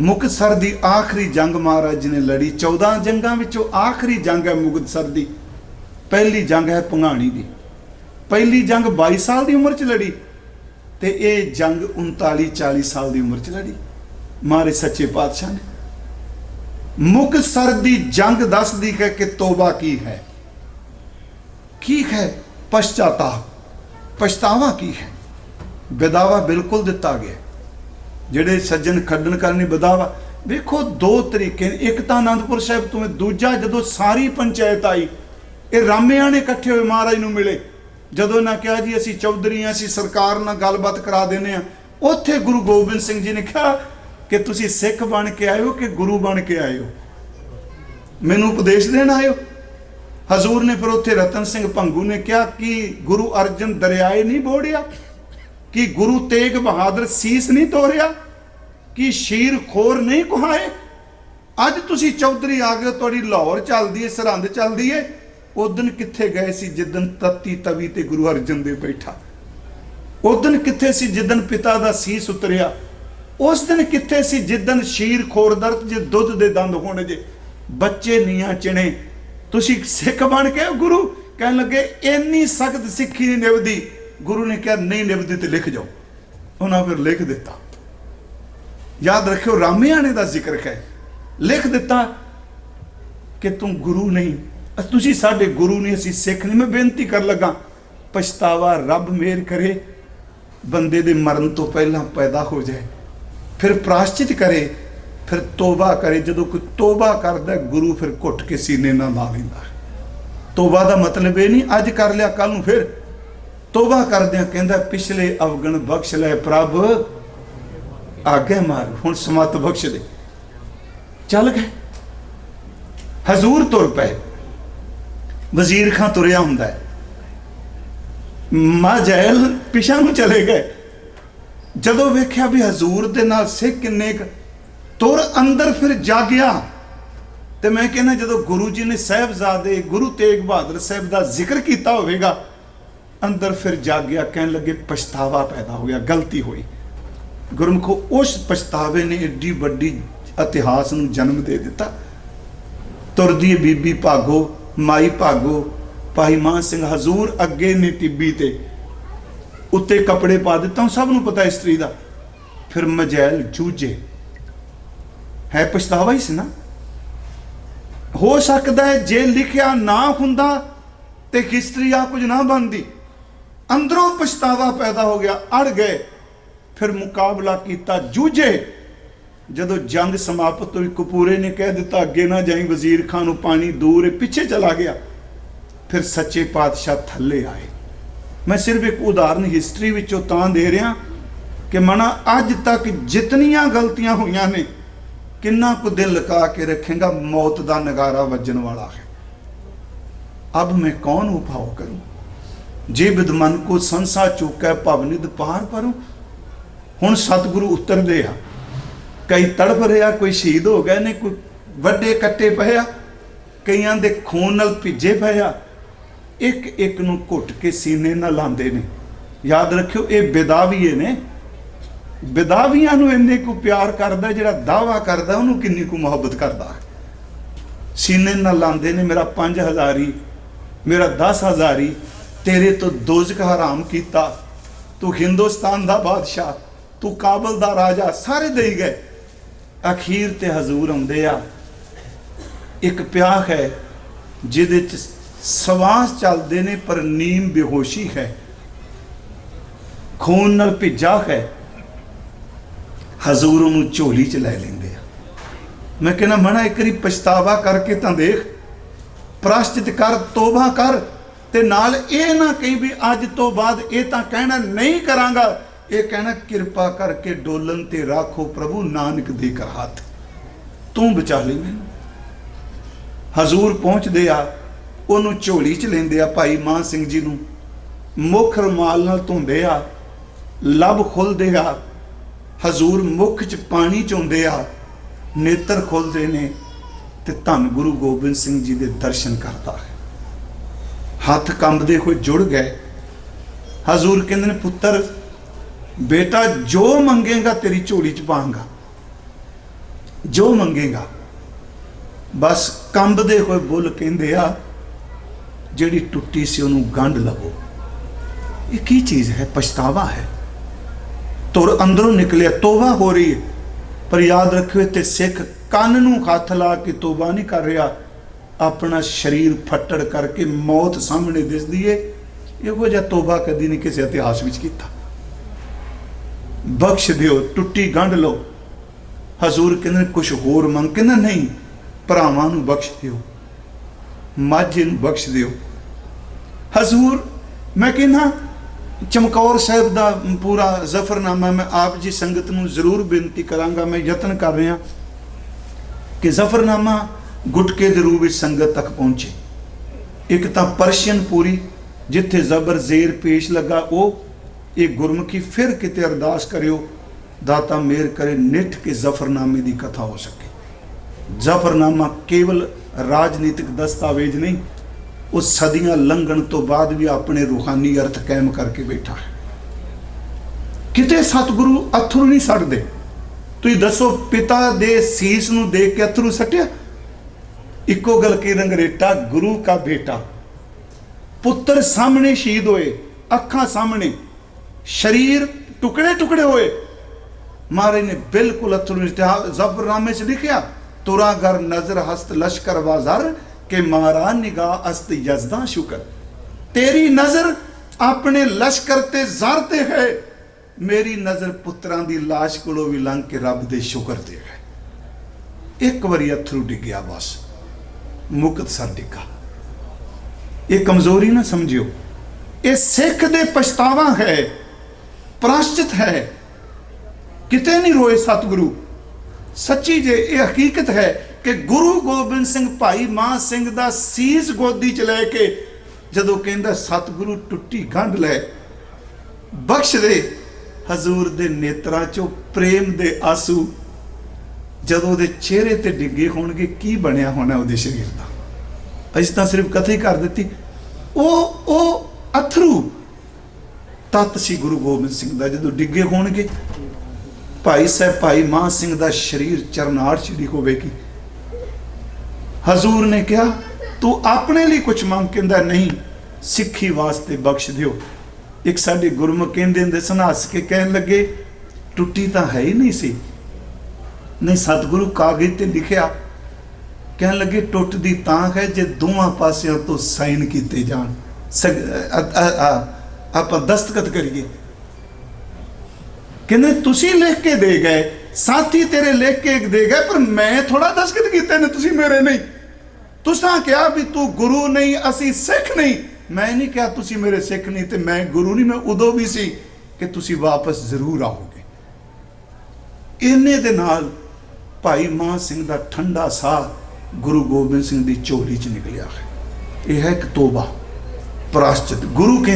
ਮੁਕਤਸਰ ਦੀ ਆਖਰੀ ਜੰਗ ਮਹਾਰਾਜ ਜੀ ਨੇ ਲੜੀ। 14 ਜੰਗਾਂ ਵਿੱਚੋਂ ਆਖਰੀ ਜੰਗ ਹੈ ਮੁਕਤਸਰ ਦੀ। ਪਹਿਲੀ ਜੰਗ ਹੈ ਪੰਘਾਣੀ ਦੀ। ਪਹਿਲੀ ਜੰਗ 22 ਸਾਲ ਦੀ ਉਮਰ 'ਚ ਲੜੀ ਤੇ ਇਹ ਜੰਗ 39 40 ਸਾਲ ਦੀ ਉਮਰ 'ਚ ਲੜੀ। ਮਾਰੇ ਸੱਚੇ ਪਾਤਸ਼ਾਹ ਨੇ। ਮੁਕਤਸਰ ਦੀ ਜੰਗ ਦੱਸਦੀ ਹੈ ਕਿ ਤੋਬਾ ਕੀ ਹੈ। ਕੀ ਹੈ? ਪਛਤਾਤਾਪ ਪਛਤਾਵਾ ਕੀ ਹੈ? ਵਿਦਾਵਾ ਬਿਲਕੁਲ ਦਿੱਤਾ ਗਿਆ। ਜਿਹੜੇ ਸੱਜਣ ਖੱਡਣ ਕਰਨੀ ਵਿਦਾਵਾ ਵੇਖੋ ਦੋ ਤਰੀਕੇ ਨੇ। ਇੱਕ ਤਾਂ ਆਨੰਦਪੁਰ ਸਾਹਿਬ ਤੋਂ ਦੂਜਾ ਜਦੋਂ ਸਾਰੀ ਪੰਚਾਇਤ ਆਈ, ਇਹ ਰਾਮਿਆਂ ਨੇ ਇਕੱਠੇ ਹੋਏ ਮਹਾਰਾਜ ਨੂੰ ਮਿਲੇ। ਜਦੋਂ ਨਾ ਕਿਹਾ ਜੀ, ਅਸੀਂ ਚੌਧਰੀ ਹਾਂ, ਅਸੀਂ ਸਰਕਾਰ ਨਾਲ ਗੱਲਬਾਤ ਕਰਾ ਦਿੰਨੇ ਆ ਉੱਥੇ ਗੁਰੂ ਗੋਬਿੰਦ ਸਿੰਘ ਜੀ ਨੇ ਕਿਹਾ ਕਿ ਤੁਸੀਂ ਸਿੱਖ ਬਣ ਕੇ ਆਏ ਹੋ ਕਿ ਗੁਰੂ ਬਣ ਕੇ ਆਏ ਹੋ? ਮੈਨੂੰ ਉਪਦੇਸ਼ ਦੇਣ ਆਏ ਹੋ? ਹਜ਼ੂਰ ਨੇ ਫਿਰ ਉੱਥੇ ਰਤਨ ਸਿੰਘ ਭੰਗੂ ਨੇ ਕਿਹਾ ਕਿ ਗੁਰੂ ਅਰਜਨ ਦਰਿਆਏ ਨਹੀਂ ਬੋੜਿਆ। ਕਿ ਗੁਰੂ ਤੇਗ ਬਹਾਦਰ ਸੀਸ ਨਹੀਂ ਤੋਰਿਆ, ਕਿ ਸ਼ੀਰ ਖੋਰ ਨਹੀਂ ਕੁਹਾਏ? ਅੱਜ ਤੁਸੀਂ ਚੌਧਰੀ ਆ ਗਏ ਤੁਹਾਡੀ ਲਾਹੌਰ ਚੱਲਦੀ ਏ, ਸਰਹੰਦ ਚੱਲਦੀ ਏ। ਉਦਨ ਕਿੱਥੇ ਗਏ ਸੀ ਜਿੱਦਨ ਤਤੀ ਤਵੀ ਤੇ ਗੁਰੂ ਅਰਜਨ ਦੇ ਬੈਠਾ? ਉਦਨ ਕਿੱਥੇ ਸੀ ਜਿੱਦਨ ਪਿਤਾ ਦਾ ਸੀਸ ਉਤਰਿਆ? ਉਸ ਦਿਨ ਕਿੱਥੇ ਸੀ ਜਿੱਦਨ ਸ਼ੀਰ ਖੋਰ ਦਰਦ ਜੇ, ਦੁੱਧ ਦੇ ਦੰਦ ਹੋਣ ਜੇ? ਬੱਚੇ ਨੀਆਂ ਚਿਣੇ। ਤੁਸੀਂ ਸਿੱਖ ਬਣ ਕੇ ਗੁਰੂ? ਕਹਿਣ ਲੱਗੇ, ਇੰਨੀ ਸਖਤ ਸਿੱਖੀ ਨਹੀਂ ਨਿਭਦੀ। ਗੁਰੂ ਨੇ ਕਿਹਾ, ਨਹੀਂ ਨਿਭਦੀ ਤੇ ਲਿਖ ਜਾਓ। ਉਹਨਾਂ ਫਿਰ ਲਿਖ ਦਿੱਤਾ। ਯਾਦ ਰੱਖਿਓ ਰਾਮਿਆਣੇ ਦਾ ਜ਼ਿਕਰ ਹੈ। ਲਿਖ ਦਿੱਤਾ ਕਿ ਤੂੰ ਗੁਰੂ ਨਹੀਂ। ਅਸ- ਤੁਸੀਂ ਸਾਡੇ ਗੁਰੂ ਨਹੀਂ, ਅਸੀਂ ਸਿੱਖ ਨਹੀਂ। ਮੈਂ ਬੇਨਤੀ ਕਰਨ ਲੱਗਾ, ਪਛਤਾਵਾ ਰੱਬ ਮੇਰ ਕਰੇ, ਬੰਦੇ ਦੇ ਮਰਨ ਤੋਂ ਪਹਿਲਾਂ ਪੈਦਾ ਹੋ ਜਾਏ। ਫਿਰ ਪ੍ਰਾਸ਼ਚਿਤ ਕਰੇ, ਫਿਰ ਤੋਬਾ ਕਰੇ। ਜਦੋਂ ਕੋਈ ਤੋਬਾ ਕਰਦਾ, ਗੁਰੂ ਫਿਰ ਘੁੱਟ ਕੇ ਸੀਨੇ ਨਾਲ ਲਾ ਲੈਂਦਾ। ਤੋਬਾ ਦਾ ਮਤਲਬ ਇਹ ਨਹੀਂ, ਅੱਜ ਕਰ ਲਿਆ ਕੱਲ ਨੂੰ ਫਿਰ ਤੋਬਾ ਕਰਦਿਆਂ ਕਹਿੰਦਾ, ਪਿਛਲੇ ਅਵਗਣ ਬਖਸ਼ ਲੈ ਪ੍ਰਭ ਆਗੇ ਮਾਰ, ਹੁਣ ਸਮਤ ਬਖਸ਼ ਦੇ। ਚੱਲ ਗਏ। ਹਜ਼ੂਰ ਤੁਰ ਪਏ। ਵਜ਼ੀਰ ਖਾਂ ਤੁਰਿਆ ਹੁੰਦਾ ਹੈ। ਮਾਜੈਲ ਪਿਛਾ ਨੂੰ ਚਲੇ ਗਏ। ਜਦੋਂ ਵੇਖਿਆ ਵੀ ਹਜ਼ੂਰ ਦੇ ਨਾਲ ਸਿੱਖ ਕਿੰਨੇ ਕੁ ਤੁਰ ਅੰਦਰ ਫਿਰ ਜਾਗਿਆ, ਤੇ ਮੈਂ ਕਹਿੰਦਾ, ਜਦੋਂ ਗੁਰੂ ਜੀ ਨੇ ਸਾਹਿਬਜ਼ਾਦੇ ਗੁਰੂ ਤੇਗ ਬਹਾਦਰ ਸਾਹਿਬ ਦਾ ਜ਼ਿਕਰ ਕੀਤਾ ਹੋਵੇਗਾ ਅੰਦਰ ਫਿਰ ਜਾਗਿਆ ਕਹਿਣ ਲੱਗੇ, ਪਛਤਾਵਾ ਪੈਦਾ ਹੋ ਗਿਆ, ਗਲਤੀ ਹੋਈ। ਗੁਰਮਖੋ ਉਸ ਪਛਤਾਵੇ ਨੇ ਏਡੀ ਵੱਡੀ ਇਤਿਹਾਸ ਨੂੰ ਜਨਮ ਦੇ ਦਿੱਤਾ। ਤੁਰਦੀ ਬੀਬੀ ਭਾਗੋ, ਮਾਈ ਭਾਗੋ, ਭਾਈ ਮਾਨ ਸਿੰਘ ਹਜ਼ੂਰ ਅੱਗੇ ਨੇ ਟਿੱਬੀ ਤੇ। ਉੱਤੇ ਕੱਪੜੇ ਪਾ ਦਿੱਤਾ, ਹੁਣ ਸਭ ਨੂੰ ਪਤਾ ਇਸਤਰੀ ਦਾ। ਫਿਰ ਮਜੈਲ ਜੂਝੇ। ਹੈ ਪਛਤਾਵਾ ਹੀ ਸੀ ਨਾ? ਹੋ ਸਕਦਾ ਹੈ ਜੇ ਲਿਖਿਆ ਨਾ ਹੁੰਦਾ ਤੇ ਹਿਸਟਰੀ ਆ ਕੁਝ ਨਾ ਬਣਦੀ। ਅੰਦਰੋਂ ਪਛਤਾਵਾ ਪੈਦਾ ਹੋ ਗਿਆ, ਅੜ ਗਏ। ਫਿਰ ਮੁਕਾਬਲਾ ਕੀਤਾ ਜੂਝੇ। ਜਦੋਂ ਜੰਗ ਸਮਾਪਤ ਹੋਈ, ਕਪੂਰੇ ਨੇ ਕਹਿ ਦਿੱਤਾ, ਅੱਗੇ ਨਾ ਜਾਈ, ਵਜ਼ੀਰ ਖਾਨ ਨੂੰ ਪਾਣੀ ਦੂਰ ਹੈ ਪਿੱਛੇ ਚਲਾ ਗਿਆ। ਫਿਰ ਸੱਚੇ ਪਾਤਸ਼ਾਹ ਥੱਲੇ ਆਏ। ਮੈਂ ਸਿਰਫ ਇੱਕ ਉਦਾਹਰਨ ਹਿਸਟਰੀ ਵਿੱਚੋਂ ਤਾਂ ਦੇ ਰਿਹਾ ਕਿ ਮਨਾ ਅੱਜ ਤੱਕ ਜਿਤਨੀਆਂ ਗਲਤੀਆਂ ਹੋਈਆਂ ਨੇ, ਕਿੰਨਾ ਕੁ ਦਿਲ ਲਗਾ ਕੇ ਰੱਖੇਗਾ, ਮੌਤ ਦਾ ਨਗਾਰਾ ਵੱਜਣ ਵਾਲਾ ਹੈ। ਅਬ ਮੈਂ ਕੌਣ ਉਪਾਉ ਕਰੂੰ? ਜੇ ਵਿਦਮਨ ਕੋ ਸੰਸਾ ਚੁੱਕੈ ਭਵਨਿਦ ਪਾਰ ਪਰੂ ਹੁਣ ਸਤਿਗੁਰੂ ਉਤਰਦੇ ਆ। ਕਈ ਤੜਫ ਰਿਹਾ, ਕੋਈ ਸ਼ਹੀਦ ਹੋ ਗਏ ਨੇ, ਕੋਈ ਵੱਡੇ ਕੱਟੇ ਪਏ ਆ। ਕਈਆਂ ਦੇ ਖੂਨ ਨਾਲ ਭਿੱਜੇ ਪਏ ਆ। ਇੱਕ ਇੱਕ ਨੂੰ ਘੁੱਟ ਕੇ ਸੀਨੇ ਨਾਲ ਲਾਉਂਦੇ ਨੇ। ਯਾਦ ਰੱਖਿਓ, ਇਹ ਬੇਦਾਵੀਏ ਨੇ। ਬੇਦਾਵੀਆਂ ਨੂੰ ਇੰਨੇ ਕੁ ਪਿਆਰ ਕਰਦਾ, ਜਿਹੜਾ ਦਾਵਾ ਕਰਦਾ, ਉਹਨੂੰ ਕਿੰਨੀ ਕੁ ਮੁਹੱਬਤ ਕਰਦਾ। ਸੀਨੇ ਨਾਲ ਲਾਉਂਦੇ ਨੇ, ਮੇਰਾ 5000 ਹੀ ਮੇਰਾ 10000 ਹੀ ਤੇਰੇ ਤੋਂ ਦੋਜ਼ਖ ਹਰਾਮ ਕੀਤਾ। ਤੂੰ ਹਿੰਦੁਸਤਾਨ ਦਾ ਬਾਦਸ਼ਾਹ, ਤੂੰ ਕਾਬਲ ਦਾ ਰਾਜਾ, ਸਾਰੇ ਦੇਈ ਗਏ। ਅਖੀਰ ਤੇ ਹਜ਼ੂਰ ਆਉਂਦੇ ਆ। ਇੱਕ ਪਿਆਹ ਹੈ, ਜਿਹਦੇ ਚ ਸਵਾਸ ਚੱਲਦੇ ਨੇ, ਪਰ ਨੀਮ ਬੇਹੋਸ਼ੀ ਹੈ। ਖੂਨ ਨਾਲ ਭਿੱਜਾ ਹੈ। ਹਜ਼ੂਰ ਉਹਨੂੰ ਝੋਲੀ ਚ ਲੈ ਲੈਂਦੇ ਆ। ਮੈਂ ਕਹਿੰਦਾ, ਮਣਾ ਇੱਕ ਵਾਰੀ ਪਛਤਾਵਾ ਕਰਕੇ ਤਾਂ ਦੇਖ। ਪ੍ਰਾਸ਼ਚਿਤ ਕਰ, ਤੋਬਾ ਕਰ। ਤੇ ਨਾਲ ਇਹ ਨਾ ਕਹੀ ਵੀ ਅੱਜ ਤੋਂ ਬਾਅਦ ਇਹ ਤਾਂ ਕਹਿਣਾ ਨਹੀਂ ਕਰਾਂਗਾ। ਇਹ ਕਹਿਣਾ, ਕਿਰਪਾ ਕਰਕੇ ਡੋਲਨ ਤੇ ਰੱਖੋ ਪ੍ਰਭੂ ਨਾਨਕ ਦੇ ਕਰ ਹੱਥ। ਤੂੰ ਬਚਾ ਲਈ ਮੈਨੂੰ। ਹਜ਼ੂਰ ਪਹੁੰਚਦੇ ਆ, ਉਹਨੂੰ ਝੋਲੀ ਚ ਲੈਂਦੇ ਆ ਭਾਈ ਮਾਨ ਸਿੰਘ ਜੀ ਨੂੰ। ਮੁੱਖ ਰੁਮਾਲ ਨਾਲ ਧੋਂਦੇ ਆ, ਲਬ ਖੁੱਲਦੇ ਆ, ਹਜ਼ੂਰ ਮੁਖ ਚ ਪਾਣੀ ਚੋਂਦੇ ਆ, ਨੇਤਰ ਖੁੱਲਦੇ ਨੇ ਤੇ ਧੰਨ ਗੁਰੂ ਗੋਬਿੰਦ ਸਿੰਘ ਜੀ ਦੇ ਦਰਸ਼ਨ ਕਰਦਾ ਹੈ। ਹੱਥ ਕੰਬਦੇ ਹੋਏ ਜੁੜ ਗਏ। ਹਜ਼ੂਰ ਕਹਿੰਦੇ ਨੇ, ਪੁੱਤਰ, ਬੇਟਾ, ਜੋ ਮੰਗੇਗਾ ਤੇਰੀ ਝੋਲੀ ਚ ਪਾਵਾਂਗਾ। ਜੋ ਮੰਗੇਗਾ। ਬਸ ਕੰਬਦੇ ਹੋਏ ਬੁੱਲ ਕਹਿੰਦੇ ਆ, ਜਿਹੜੀ ਟੁੱਟੀ ਸੀ ਉਹਨੂੰ ਗੰਢ ਲਵੋ। ਇਹ ਕੀ ਚੀਜ਼ ਹੈ? ਪਛਤਾਵਾ ਹੈ। ਤੁਰ ਅੰਦਰੋਂ ਨਿਕਲਿਆ, ਤੋਬਾ ਹੋ ਰਹੀ ਹੈ। ਪਰ ਯਾਦ ਰੱਖਿਓ ਤੇ ਸਿੱਖ ਕੰਨ ਨੂੰ ਹੱਥ ਲਾ ਕੇ ਤੋਬਾ ਨਹੀਂ ਕਰ ਰਿਹਾ। ਆਪਣਾ ਸਰੀਰ ਫੱਟੜ ਕਰਕੇ ਮੌਤ ਸਾਹਮਣੇ ਦਿਸਦੀ ਏ। ਇਹੋ ਜਿਹਾ ਤੋਬਾ ਕਦੀ ਨਹੀਂ ਕਿਸੇ ਇਤਿਹਾਸ ਵਿੱਚ ਕੀਤਾ। ਬਖਸ਼ ਦਿਓ, ਟੁੱਟੀ ਗੰਢ ਲਓ। ਹਜ਼ੂਰ ਕਹਿੰਦੇ ਕੁਝ ਹੋਰ ਮੰਗ, ਕਹਿੰਦਾ ਨਹੀਂ, ਭਰਾਵਾਂ ਨੂੰ ਬਖਸ਼ ਦਿਓ। ਮਾਝੇ ਨੂੰ ਬਖਸ਼ ਦਿਓ। ਹਜ਼ੂਰ, ਮੈਂ ਕਹਿੰਦਾ, ਚਮਕੌਰ ਸਾਹਿਬ ਦਾ ਪੂਰਾ ਜ਼ਫਰਨਾਮਾ, ਮੈਂ ਆਪ ਜੀ ਸੰਗਤ ਨੂੰ ਜ਼ਰੂਰ ਬੇਨਤੀ ਕਰਾਂਗਾ, ਮੈਂ ਯਤਨ ਕਰ ਰਿਹਾ ਕਿ ਜ਼ਫਰਨਾਮਾ ਗੁਟਕੇ ਦੇ ਰੂਪ ਵਿੱਚ ਸੰਗਤ ਤੱਕ ਪਹੁੰਚੇ। ਇੱਕ ਤਾਂ ਪਰਸ਼ੀਅਨ ਪੂਰੀ, ਜਿੱਥੇ ਜ਼ਬਰ ਜ਼ੇਰ ਪੇਸ਼ ਲੱਗਾ, ਉਹ ਇਹ ਗੁਰਮੁਖੀ ਫਿਰ ਕਿਤੇ ਅਰਦਾਸ ਕਰਿਓ, ਦਾਤਾ ਮੇਰ ਕਰੇ, ਨਿੱਠ ਕੇ ਜ਼ਫਰਨਾਮੇ ਦੀ ਕਥਾ ਹੋ ਸਕੇ। ਜ਼ਫਰਨਾਮਾ ਕੇਵਲ ਰਾਜਨੀਤਿਕ ਦਸਤਾਵੇਜ਼ ਨਹੀਂ, ਉਹ ਸਦੀਆਂ ਲੰਘਣ ਤੋਂ ਬਾਅਦ ਵੀ ਆਪਣੇ ਰੂਹਾਨੀ ਅਰਥ ਕਾਇਮ ਕਰਕੇ ਬੈਠਾ ਹੈ। ਕਿਤੇ ਸਤਿਗੁਰੂ ਅਥਰੂ ਨਹੀਂ ਛੱਡਦੇ ਤੁਸੀਂ ਦੱਸੋ, ਪਿਤਾ ਦੇ ਸੀਸ ਨੂੰ ਦੇਖ ਕੇ ਅਥਰੂ ਸੱਟਿਆ? ਇੱਕੋ ਗੱਲ ਕੀ ਰੰਗਰੇਟਾ ਗੁਰੂ ਕਾ ਬੇਟਾ। ਪੁੱਤਰ ਸਾਹਮਣੇ ਸ਼ਹੀਦ ਹੋਏ, ਅੱਖਾਂ ਸਾਹਮਣੇ। ਸਰੀਰ ਟੁਕੜੇ ਟੁਕੜੇ ਹੋਏ। ਮਹਾਰਾਜ ਨੇ ਬਿਲਕੁਲ ਅਥਰੂ ਨਹੀਂ ਜ਼ਬਰਨਾਮੇ 'ਚ ਲਿਖਿਆ, ਤੁਰਾ ਗਰ ਨਜ਼ਰ ਹਸਤ ਲਸ਼ਕਰ ਬਾਜ਼ਰ ਕਿ ਮਾਰਾ ਨਿਗਾਹ ਅਸਤ ਯਜ਼ਦਾ ਸ਼ੁਕਰ। ਤੇਰੀ ਨਜ਼ਰ ਆਪਣੇ ਲਸ਼ਕਰ ਤੇ ਜ਼ਰ ਤੇ ਹੈ। ਮੇਰੀ ਨਜ਼ਰ ਪੁੱਤਰਾਂ ਦੀ ਲਾਸ਼ ਕੋਲੋਂ ਵੀ ਲੰਘ ਕੇ ਰੱਬ ਦੇ ਸ਼ੁਕਰ ਤੇ ਹੈ। ਇੱਕ ਵਾਰੀ ਅਥਰੂ ਡਿੱਗਿਆ ਬਸ। ਮੁਕਤ ਸਰ ਡਿੱਗਾ ਇਹ ਕਮਜ਼ੋਰੀ ਨਾ ਸਮਝਿਓ। ਇਹ ਸਿੱਖ ਦੇ ਪਛਤਾਵਾ ਹੈ, ਪ੍ਰਾਸ਼ਚਿਤ ਹੈ। ਕਿਤੇ ਨਹੀਂ ਰੋਏ ਸਤਿਗੁਰੂ। ਸੱਚੀ ਜੇ ਇਹ ਹਕੀਕਤ ਹੈ ਕਿ ਗੁਰੂ ਗੋਬਿੰਦ ਸਿੰਘ ਭਾਈ ਮਾਨ ਸਿੰਘ ਦਾ ਸੀਸ ਗੋਦੀ ਚ ਲੈ ਕੇ ਜਦੋਂ ਕਹਿੰਦਾ ਸਤਿਗੁਰੂ ਟੁੱਟੀ ਗੰਢ ਲੈ, ਬਖਸ਼ ਦੇ ਹਜ਼ੂਰ ਦੇ ਨੇਤਰਾਂ ਚੋਂ ਪ੍ਰੇਮ ਦੇ ਆਸੂ ਜਦੋਂ ਉਹਦੇ ਚਿਹਰੇ ਤੇ ਡਿੱਗੇ ਹੋਣਗੇ, ਕੀ ਬਣਿਆ ਹੋਣਾ ਉਹਦੇ ਸਰੀਰ ਦਾ? ਅਸੀਂ ਤਾਂ ਸਿਰਫ ਕਥਾ ਹੀ ਕਰ ਦਿੱਤੀ। ਉਹ ਉਹ ਅਥਰੂ ਤਤ ਸੀ ਗੁਰੂ ਗੋਬਿੰਦ ਸਿੰਘ ਦਾ ਜਦੋਂ ਡਿੱਗੇ ਹੋਣਗੇ, ਭਾਈ ਸਾਹਿਬ, ਭਾਈ ਮਾਨ ਸਿੰਘ ਦਾ ਸਰੀਰ ਚਰਨਾਰ ਛਿੜੀ ਹੋਵੇਗੀ। ਹਜ਼ੂਰ ਨੇ ਕਿਹਾ, ਤੂੰ ਆਪਣੇ ਲਈ ਕੁਝ ਮੰਗ ਕਹਿੰਦਾ ਨਹੀਂ, ਸਿੱਖੀ ਵਾਸਤੇ ਬਖਸ਼ ਦਿਓ। ਇੱਕ ਸਾਡੇ ਗੁਰਮੁਖ ਕਹਿੰਦੇ ਹੁੰਦੇ ਸਨ, ਹੱਸ ਕੇ ਕਹਿਣ ਲੱਗੇ, ਟੁੱਟੀ ਤਾਂ ਹੈ ਹੀ ਨਹੀਂ ਸੀ। ਨਹੀਂ ਸਤਿਗੁਰੂ ਕਾਗਜ਼ ਤੇ ਲਿਖਿਆ। ਕਹਿਣ ਲੱਗੇ ਟੁੱਟਦੀ ਤਾਂ ਹੈ ਜੇ ਦੋਵਾਂ ਪਾਸਿਆਂ ਤੋਂ ਸਾਈਨ ਕੀਤੇ ਜਾਣ। ਸਗ- ਆਪਾਂ ਦਸਤਖਤ ਕਰੀਏ। ਕਹਿੰਦੇ, ਤੁਸੀਂ ਲਿਖ ਕੇ ਦੇ ਗਏ, ਸਾਥੀ ਤੇਰੇ ਲਿਖ ਕੇ ਦੇ ਗਏ, ਪਰ ਮੈਂ ਥੋੜਾ ਦਸਤਖਤ ਕੀਤੇ ਨੇ, ਤੁਸੀਂ ਮੇਰੇ ਨਹੀਂ। ਤੁਸੀਂ ਕਿਹਾ ਵੀ ਤੂੰ ਗੁਰੂ ਨਹੀਂ, ਅਸੀਂ ਸਿੱਖ ਨਹੀਂ। ਮੈਂ ਨਹੀਂ ਕਿਹਾ ਤੁਸੀਂ ਮੇਰੇ ਸਿੱਖ ਨਹੀਂ ਤੇ ਮੈਂ ਗੁਰੂ ਨਹੀਂ, ਮੈਂ ਉਦੋਂ ਵੀ ਸੀ ਕਿ ਤੁਸੀਂ ਵਾਪਸ ਜ਼ਰੂਰ ਆਓਗੇ। ਇਹਨੇ ਦੇ ਨਾਲ ਭਾਈ ਮਾਨ ਸਿੰਘ ਦਾ ਠੰਡਾ ਸਾਹ ਗੁਰੂ ਗੋਬਿੰਦ ਸਿੰਘ ਦੀ ਝੋਲੀ 'ਚ ਨਿਕਲਿਆ ਹੈ। ਇਹ ਹੈ ਇੱਕ ਤੋਬਾ, ਪ੍ਰਾਸ਼ਚਿਤ। ਗੁਰੂ ਕਹਿੰਦੇ